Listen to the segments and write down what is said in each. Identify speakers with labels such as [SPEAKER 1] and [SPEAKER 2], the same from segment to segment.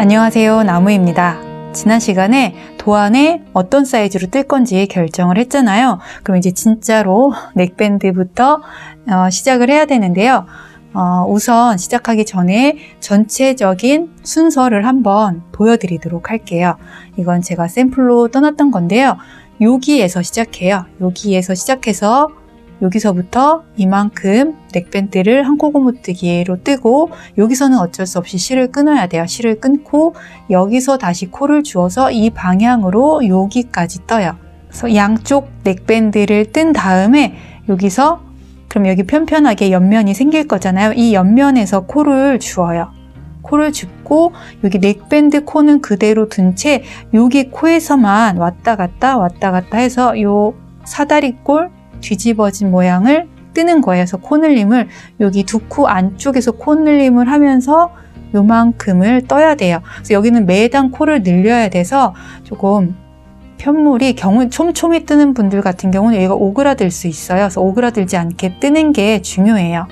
[SPEAKER 1] 안녕하세요. 나무입니다. 지난 시간에 도안에 어떤 사이즈로 뜰 건지 결정을 했잖아요. 그럼 이제 진짜로 넥밴드부터 어, 시작을 해야 되는데요. 어, 우선 시작하기 전에 전체적인 순서를 한번 보여드리도록 할게요. 이건 제가 샘플로 떠났던 건데요. 여기에서 시작해요. 여기에서 시작해서 여기서부터 이만큼 넥밴드를 한 코고무뜨기로 뜨고 여기서는 어쩔 수 없이 실을 끊어야 돼요. 실을 끊고 여기서 다시 코를 주어서 이 방향으로 여기까지 떠요. 그래서 양쪽 넥밴드를 뜬 다음에 여기서 그럼 여기 편편하게 옆면이 생길 거잖아요. 이 옆면에서 코를 주어요. 코를 줍고 여기 넥밴드 코는 그대로 둔 채 여기 코에서만 왔다 갔다 왔다 갔다 해서 요 사다리꼴 뒤집어진 모양을 뜨는 거예요. 그래서 코늘림을 여기 두 코 안쪽에서 코늘림을 하면서 요만큼을 떠야 돼요. 그래서 여기는 매당 코를 늘려야 돼서 조금 편물이 경우 촘촘히 뜨는 분들 같은 경우는 얘가 오그라들 수 있어요. 그래서 오그라들지 않게 뜨는 게 중요해요.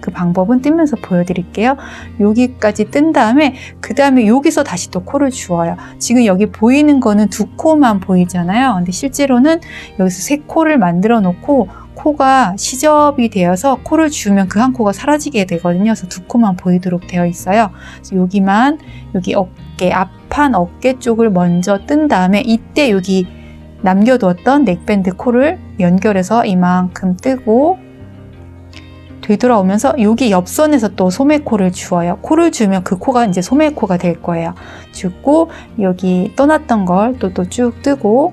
[SPEAKER 1] 그 방법은 뜨면서 보여드릴게요. 여기까지 뜬 다음에 그 다음에 여기서 다시 또 코를 주어요. 지금 여기 보이는 거는 두 코만 보이잖아요. 근데 실제로는 여기서 세 코를 만들어 놓고 코가 시접이 되어서 코를 주면 그 한 코가 사라지게 되거든요. 그래서 두 코만 보이도록 되어 있어요. 여기만 여기 어깨 앞판 어깨 쪽을 먼저 뜬 다음에 이때 여기 남겨두었던 넥밴드 코를 연결해서 이만큼 뜨고 되돌아오면서 여기 옆선에서 또 소매코를 주어요. 코를 주면 그 코가 이제 소매코가 될 거예요. 주고 여기 떠났던 걸 또 또 쭉 뜨고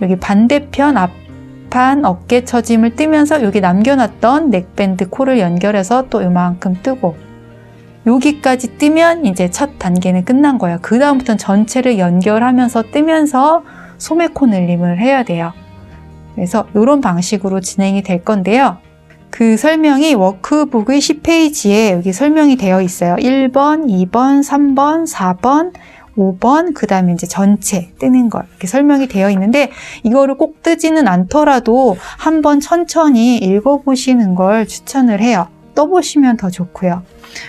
[SPEAKER 1] 여기 반대편 앞판 어깨 처짐을 뜨면서 여기 남겨놨던 넥밴드 코를 연결해서 또 이만큼 뜨고 여기까지 뜨면 이제 첫 단계는 끝난 거예요. 그 다음부터는 전체를 연결하면서 뜨면서 소매코 늘림을 해야 돼요. 그래서 이런 방식으로 진행이 될 건데요. 그 설명이 워크북의 10페이지에 여기 설명이 되어 있어요. 1번, 2번, 3번, 4번, 5번, 그 다음에 이제 전체 뜨는 걸 이렇게 설명이 되어 있는데 이거를 꼭 뜨지는 않더라도 한번 천천히 읽어보시는 걸 추천을 해요. 떠보시면 더 좋고요.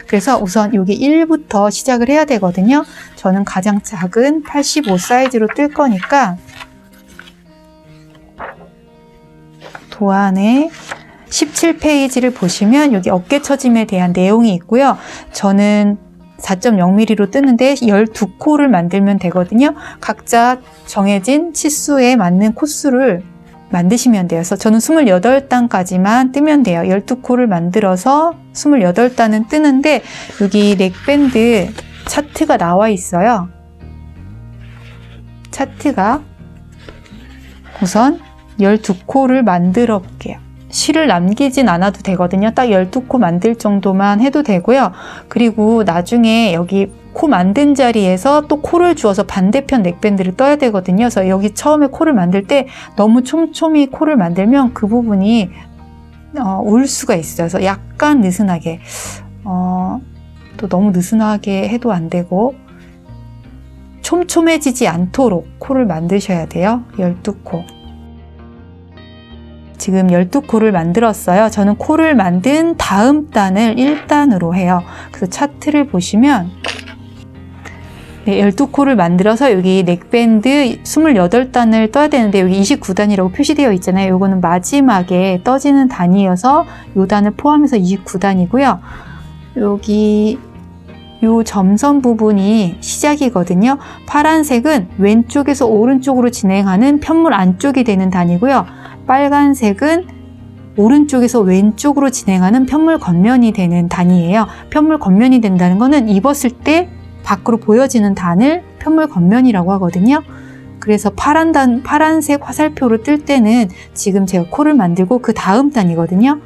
[SPEAKER 1] 그래서 우선 여기 1부터 시작을 해야 되거든요. 저는 가장 작은 85 사이즈로 뜰 거니까 도안에 17페이지를 보시면 여기 어깨 처짐에 대한 내용이 있고요. 저는 4.0mm로 뜨는데 12코를 만들면 되거든요. 각자 정해진 치수에 맞는 코수를 만드시면 돼요. 그래서 저는 28단까지만 뜨면 돼요. 12코를 만들어서 28단은 뜨는데 여기 넥밴드 차트가 나와 있어요. 차트가 우선 12코를 만들어 볼게요. 실을 남기진 않아도 되거든요. 딱 12코 만들 정도만 해도 되고요. 그리고 나중에 여기 코 만든 자리에서 또 코를 주어서 반대편 넥밴드를 떠야 되거든요. 그래서 여기 처음에 코를 만들 때 너무 촘촘히 코를 만들면 그 부분이 어, 울 수가 있어요. 그래서 약간 느슨하게 어, 또 너무 느슨하게 해도 안 되고 촘촘해지지 않도록 코를 만드셔야 돼요. 12코. 지금 12코를 만들었어요. 저는 코를 만든 다음 단을 1단으로 해요. 그래서 차트를 보시면 네, 12코를 만들어서 여기 넥밴드 28단을 떠야 되는데 여기 29단이라고 표시되어 있잖아요. 이거는 마지막에 떠지는 단이어서 이 단을 포함해서 29단이고요. 여기 요 점선 부분이 시작이거든요. 파란색은 왼쪽에서 오른쪽으로 진행하는 편물 안쪽이 되는 단이고요. 빨간색은 오른쪽에서 왼쪽으로 진행하는 편물 겉면이 되는 단이에요. 편물 겉면이 된다는 것은 입었을 때 밖으로 보여지는 단을 편물 겉면이라고 하거든요. 그래서 파란 단, 파란색 화살표로 뜰 때는 지금 제가 코를 만들고 그 다음 단이거든요.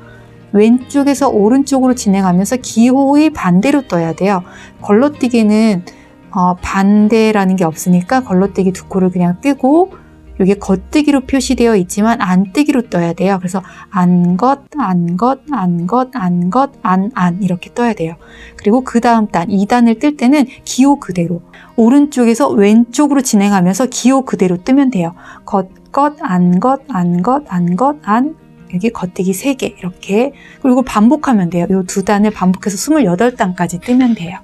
[SPEAKER 1] 왼쪽에서 오른쪽으로 진행하면서 기호의 반대로 떠야 돼요. 걸러뛰기는 어, 반대라는 게 없으니까 걸러뛰기 두 코를 그냥 뜨고 이게 겉뜨기로 표시되어 있지만 안뜨기로 떠야 돼요. 그래서 안 것, 안 것, 안 것, 안 것, 안, 안 이렇게 떠야 돼요. 그리고 그 다음 단, 2단을 뜰 때는 기호 그대로 오른쪽에서 왼쪽으로 진행하면서 기호 그대로 뜨면 돼요. 겉, 것, 안 것, 안 것, 안 것, 안, 여기 겉뜨기 3개 이렇게 그리고 반복하면 돼요. 이 두 단을 반복해서 28단까지 뜨면 돼요.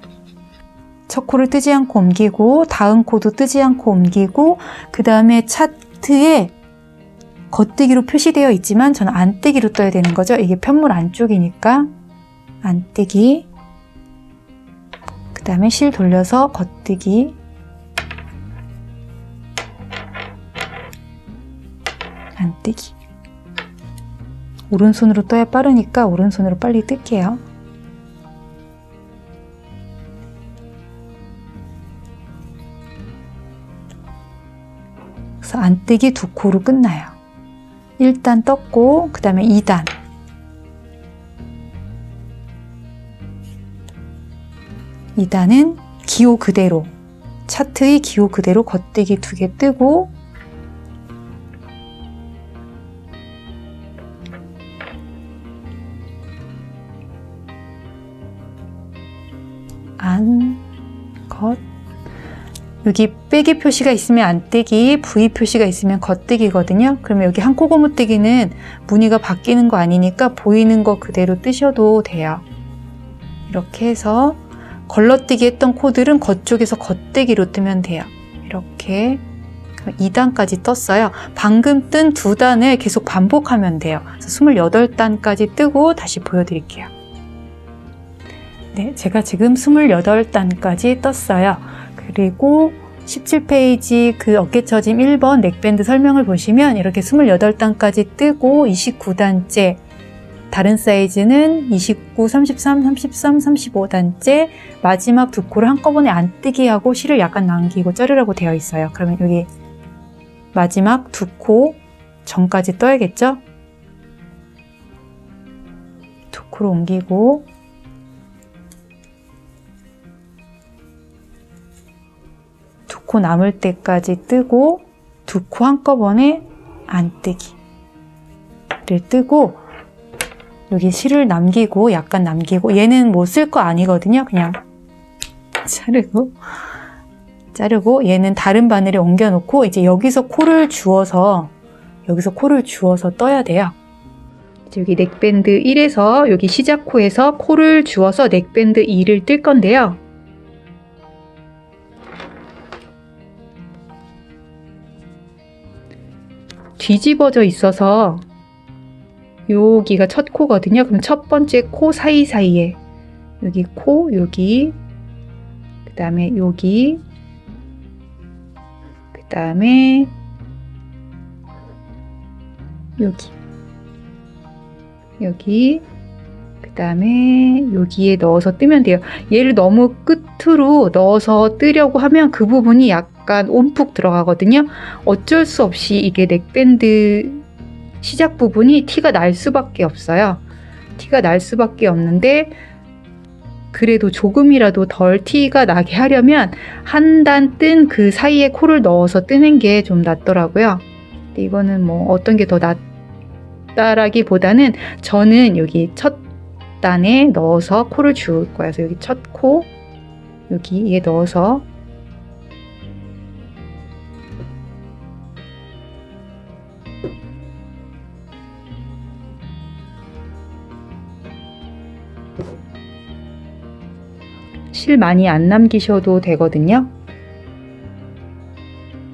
[SPEAKER 1] 첫 코를 뜨지 않고 옮기고 다음 코도 뜨지 않고 옮기고 그 다음에 차트에 겉뜨기로 표시되어 있지만 저는 안뜨기로 떠야 되는 거죠. 이게 편물 안쪽이니까 안뜨기 그 다음에 실 돌려서 겉뜨기 안뜨기 오른손으로 떠야 빠르니까 오른손으로 빨리 뜰게요. 안뜨기 두 코로 끝나요. 1단 떴고 그 다음에 2단 2단은 기호 그대로 차트의 기호 그대로 겉뜨기 두 개 뜨고 여기 빼기 표시가 있으면 안뜨기, V 표시가 있으면 겉뜨기거든요. 그러면 여기 한 코고무 뜨기는 무늬가 바뀌는 거 아니니까 보이는 거 그대로 뜨셔도 돼요. 이렇게 해서 걸러뜨기 했던 코들은 겉쪽에서 겉뜨기로 뜨면 돼요. 이렇게 2단까지 떴어요. 방금 뜬 두 단을 계속 반복하면 돼요. 그래서 28단까지 뜨고 다시 보여드릴게요. 네, 제가 지금 28단까지 떴어요. 그리고 17페이지 그 어깨처짐 1번 넥밴드 설명을 보시면 이렇게 28단까지 뜨고 29단째 다른 사이즈는 29, 33, 33, 35단째 마지막 두 코를 한꺼번에 안 뜨기 하고 실을 약간 남기고 자르라고 되어 있어요. 그러면 여기 마지막 두 코 전까지 떠야겠죠? 두 코로 옮기고 코 남을 때까지 뜨고 두 코 한꺼번에 안 뜨기를 뜨고 여기 실을 남기고 약간 남기고 얘는 뭐 쓸 거 아니거든요. 그냥 자르고 자르고 얘는 다른 바늘에 옮겨 놓고 이제 여기서 코를 주어서 여기서 코를 주어서 떠야 돼요. 여기 넥밴드 1에서 여기 시작 코에서 코를 주어서 넥밴드 2를 뜰 건데요. 뒤집어져 있어서 여기가 첫 코거든요. 그럼 첫 번째 코 사이사이에 여기 코, 여기 그 다음에 여기 그 다음에 여기 여기 그 다음에 여기에 넣어서 뜨면 돼요. 얘를 너무 끝으로 넣어서 뜨려고 하면 그 부분이 약 간 온푹 들어가거든요. 어쩔 수 없이 이게 넥밴드 시작 부분이 티가 날 수밖에 없어요. 티가 날 수밖에 없는데 그래도 조금이라도 덜 티가 나게 하려면 한 단 뜬 그 사이에 코를 넣어서 뜨는 게 좀 낫더라고요. 근데 이거는 뭐 어떤 게 더 낫다라기보다는 저는 여기 첫 단에 넣어서 코를 주울 거예요. 그래서 여기 첫 코, 여기에 넣어서 실 많이 안 남기셔도 되거든요.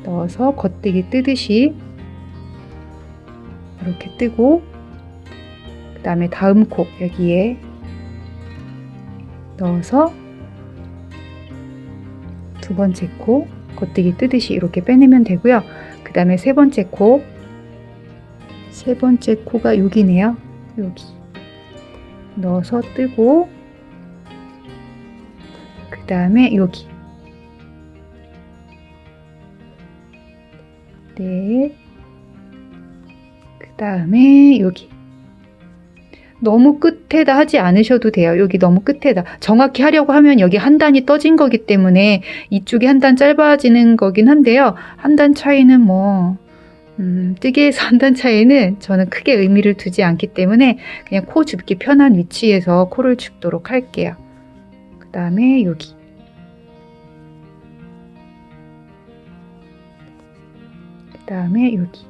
[SPEAKER 1] 넣어서 겉뜨기 뜨듯이 이렇게 뜨고 그 다음에 다음 코 여기에 넣어서 두 번째 코 겉뜨기 뜨듯이 이렇게 빼내면 되고요. 그 다음에 세 번째 코, 세 번째 코가 여기네요. 여기 넣어서 뜨고 그 다음에 여기 네. 그 다음에 여기 너무 끝에다 하지 않으셔도 돼요. 여기 너무 끝에다. 정확히 하려고 하면 여기 한 단이 떠진 거기 때문에 이쪽이 한 단 짧아지는 거긴 한데요. 한 단 차이는 뭐, 음, 뜨개에서 한 단 차이는 저는 크게 의미를 두지 않기 때문에 그냥 코 줍기 편한 위치에서 코를 줍도록 할게요. 그 다음에 여기. 그 다음에 여기.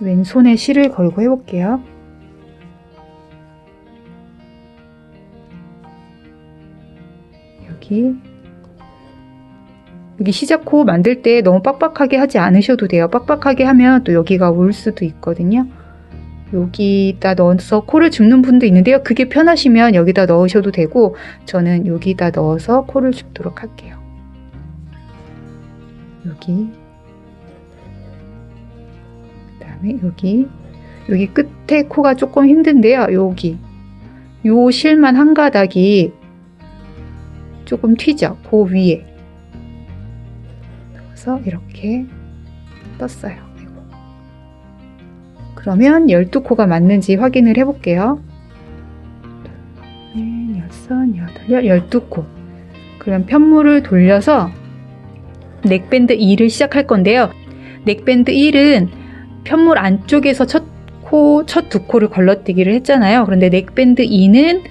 [SPEAKER 1] 왼손에 실을 걸고 해볼게요. 여기 여기 시작 코 만들 때 너무 빡빡하게 하지 않으셔도 돼요. 빡빡하게 하면 또 여기가 울 수도 있거든요. 여기다 넣어서 코를 줍는 분도 있는데요. 그게 편하시면 여기다 넣으셔도 되고 저는 여기다 넣어서 코를 줍도록 할게요. 여기 그다음에 여기 여기 끝에 코가 조금 힘든데요. 여기 요 실만 한 가닥이 조금 튀죠. 그 위에 넣어서 이렇게 떴어요. 그러면 12코가 맞는지 확인을 해볼게요. 네, 여섯, 여덟, 12코. 그럼 편물을 돌려서 넥밴드 2를 시작할 건데요. 넥밴드 1은 편물 안쪽에서 첫 코, 첫 두 코를 걸러뛰기를 했잖아요. 그런데 넥밴드 2는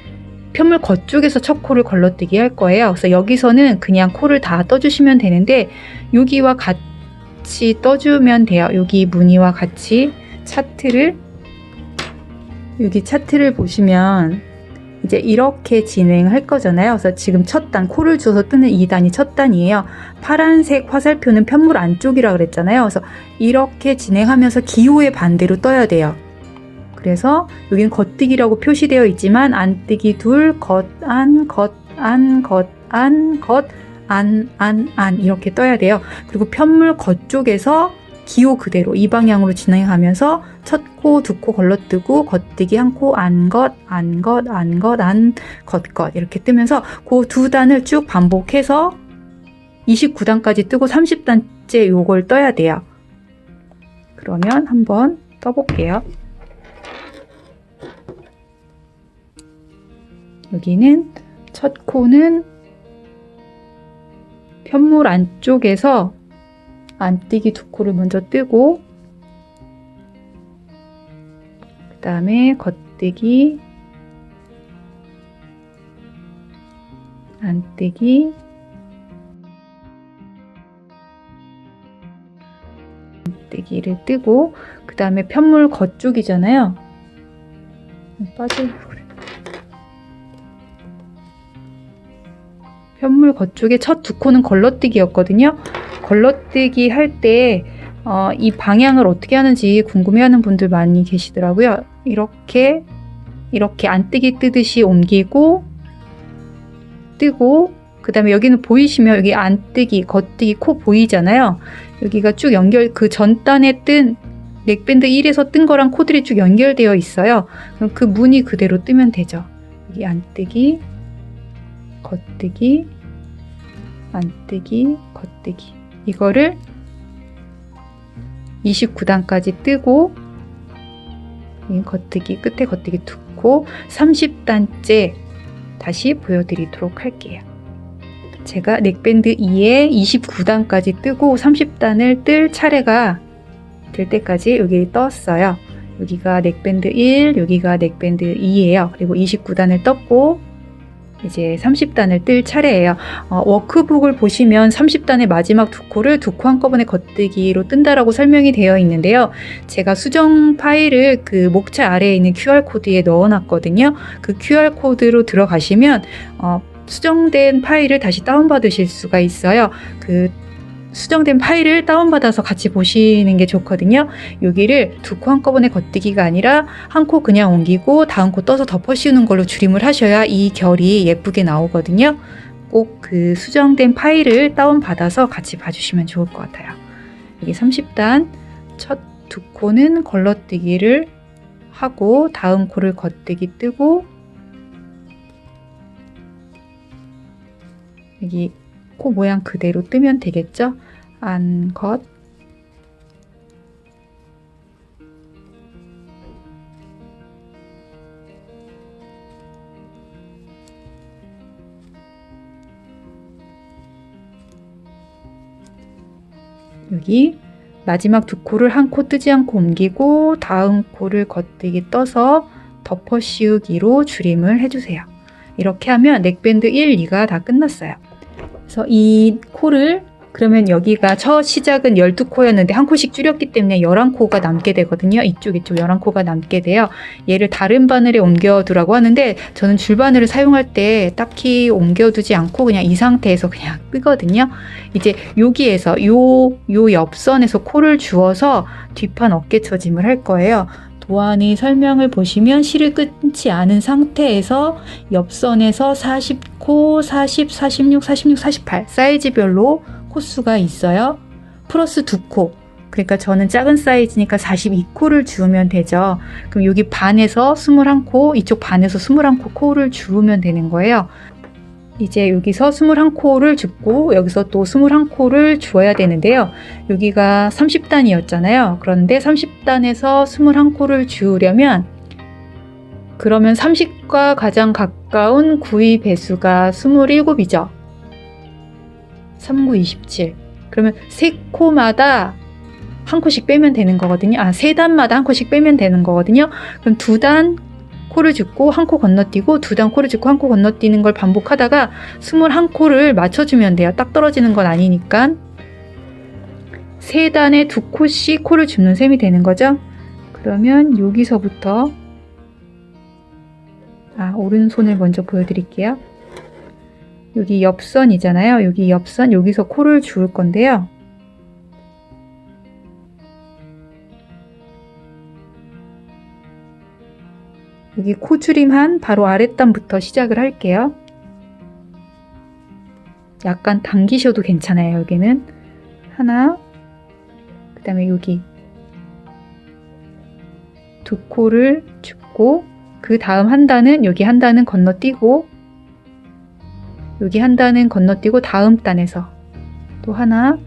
[SPEAKER 1] 편물 겉쪽에서 첫 코를 걸러뛰기 할 거예요. 그래서 여기서는 그냥 코를 다 떠주시면 되는데 여기와 같이 떠주면 돼요. 여기 무늬와 같이 차트를 여기 차트를 보시면 이제 이렇게 진행할 거잖아요. 그래서 지금 첫 단, 코를 주어서 뜨는 2단이 첫 단이에요. 파란색 화살표는 편물 안쪽이라 그랬잖아요. 그래서 이렇게 진행하면서 기호의 반대로 떠야 돼요. 그래서 여기는 겉뜨기라고 표시되어 있지만 안뜨기 둘, 겉, 안, 겉, 안, 겉, 안, 겉, 안, 안, 안 이렇게 떠야 돼요. 그리고 편물 겉쪽에서 기호 그대로 이 방향으로 진행하면서 첫 코, 두 코 걸러뜨고 겉뜨기 한 코, 안 것, 안 것, 안 것, 안, 겉, 것 이렇게 뜨면서 그 두 단을 쭉 반복해서 29단까지 뜨고 30단째 요걸 떠야 돼요. 그러면 한번 떠볼게요. 여기는 첫 코는 편물 안쪽에서 안뜨기 두 코를 먼저 뜨고 그 다음에 겉뜨기 안뜨기 안뜨기를 뜨고 그 다음에 편물 겉쪽이잖아요. 그래. 편물 겉쪽에 첫 두 코는 걸러뜨기였거든요 걸러뜨기 할때 어, 이 방향을 어떻게 하는지 궁금해하는 분들 많이 계시더라고요. 이렇게 이렇게 안뜨기 뜨듯이 옮기고 뜨고 그 다음에 여기는 보이시면 여기 안뜨기, 겉뜨기, 코 보이잖아요. 여기가 쭉 연결 그 전단에 뜬 넥밴드 1에서 뜬 거랑 코들이 쭉 연결되어 있어요. 그럼 그 무늬 그대로 뜨면 되죠. 여기 안뜨기, 겉뜨기, 안뜨기, 겉뜨기. 이거를 29단까지 뜨고 이 겉뜨기 끝에 겉뜨기 두고 30단째 다시 보여드리도록 할게요. 제가 넥밴드 2에 29단까지 뜨고 30단을 뜰 차례가 될 때까지 여기 떴어요. 여기가 넥밴드 1, 여기가 넥밴드 2예요. 그리고 29단을 떴고 이제 30단을 뜰 차례예요. 어, 워크북을 보시면 30단의 마지막 두 코를 두 코 한꺼번에 겉뜨기로 뜬다라고 설명이 되어 있는데요. 제가 수정 파일을 그 목차 아래에 있는 QR코드에 넣어놨거든요. 그 QR코드로 들어가시면 어, 수정된 파일을 다시 다운받으실 수가 있어요. 그 수정된 파일을 다운받아서 같이 보시는 게 좋거든요. 여기를 두 코 한꺼번에 겉뜨기가 아니라 한 코 그냥 옮기고 다음 코 떠서 덮어 씌우는 걸로 줄임을 하셔야 이 결이 예쁘게 나오거든요. 꼭 그 수정된 파일을 다운받아서 같이 봐주시면 좋을 것 같아요. 여기 30단 첫 두 코는 걸러뜨기를 하고 다음 코를 겉뜨기 뜨고 여기 코 모양 그대로 뜨면 되겠죠? 안, 겉. 여기 마지막 두 코를 한 코 뜨지 않고 옮기고 다음 코를 겉뜨기 떠서 덮어 씌우기로 줄임을 해주세요. 이렇게 하면 넥밴드 1, 2가 다 끝났어요. 그래서 이 코를 그러면 여기가 첫 시작은 12코였는데 한 코씩 줄였기 때문에 11코가 남게 되거든요. 이쪽 이쪽 11코가 남게 돼요. 얘를 다른 바늘에 옮겨두라고 하는데 저는 줄바늘을 사용할 때 딱히 옮겨두지 않고 그냥 이 상태에서 그냥 끄거든요. 이제 여기에서 요, 요 옆선에서 코를 주어서 뒷판 어깨 처짐을 할 거예요. 도안이 설명을 보시면 실을 끊지 않은 상태에서 옆선에서 40코, 40, 46, 46, 48 사이즈별로 코수가 있어요. 플러스 2코. 그러니까 저는 작은 사이즈니까 42코를 주우면 되죠. 그럼 여기 반에서 21코, 이쪽 반에서 21코 코를 주우면 되는 거예요. 이제 여기서 21코를 줍고 여기서 또 21코를 주어야 되는데요. 여기가 30단이었잖아요. 그런데 30단에서 21코를 주우려면 그러면 30과 가장 가까운 구의 배수가 27이죠. 39, 27. 그러면 세 코마다 한 코씩 빼면 되는 거거든요. 아, 세 단마다 한 코씩 빼면 되는 거거든요. 그럼 두단 코를 줍고 한 코 건너뛰고 두 단 코를 줍고 한 코 건너뛰는 걸 반복하다가 21코를 맞춰주면 돼요. 딱 떨어지는 건 아니니까. 세 단에 두 코씩 코를 줍는 셈이 되는 거죠. 그러면 여기서부터 아, 오른손을 먼저 보여드릴게요. 여기 옆선이잖아요. 여기 옆선, 여기서 코를 주울 건데요. 여기 코줄임한 바로 아랫단부터 시작을 할게요. 약간 당기셔도 괜찮아요. 여기는 하나, 그 다음에 여기 두 코를 줍고 그 다음 한 단은 여기 한 단은 건너뛰고 여기 한 단은 건너뛰고 다음 단에서 또 하나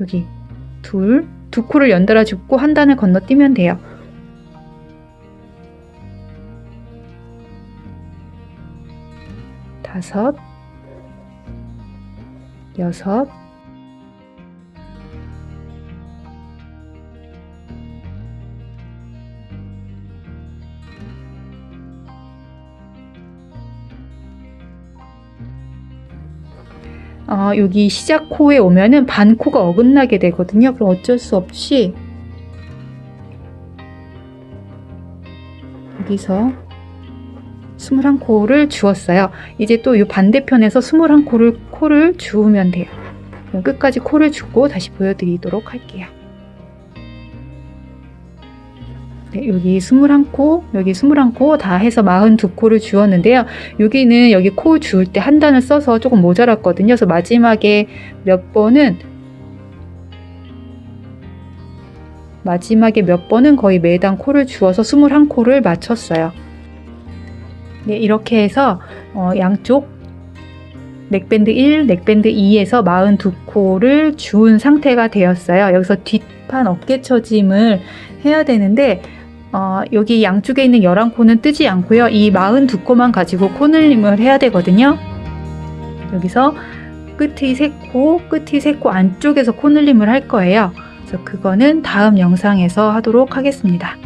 [SPEAKER 1] 여기 둘, 두 코를 연달아 줍고 한 단을 건너뛰면 돼요. 다섯, 여섯, 어, 여기 시작 코에 오면은 반 코가 어긋나게 되거든요. 그럼 어쩔 수 없이 여기서 21코를 주었어요. 이제 또 이 반대편에서 21코를 코를 주우면 돼요. 끝까지 코를 주고 다시 보여드리도록 할게요. 네, 여기 21코, 여기 21코 다 해서 42코를 주었는데요. 여기는 여기 코 주울 때 한 단을 써서 조금 모자랐거든요. 그래서 마지막에 몇 번은 마지막에 몇 번은 거의 매당 코를 주어서 21코를 맞췄어요. 네, 이렇게 해서 어, 양쪽 넥밴드 1, 넥밴드 2에서 42코를 주운 상태가 되었어요. 여기서 뒷판 어깨 처짐을 해야 되는데 어, 여기 양쪽에 있는 11코는 뜨지 않고요. 이 42코만 가지고 코늘림을 해야 되거든요. 여기서 끝이 3코, 끝이 3코 안쪽에서 코늘림을 할 거예요. 그래서 그거는 다음 영상에서 하도록 하겠습니다.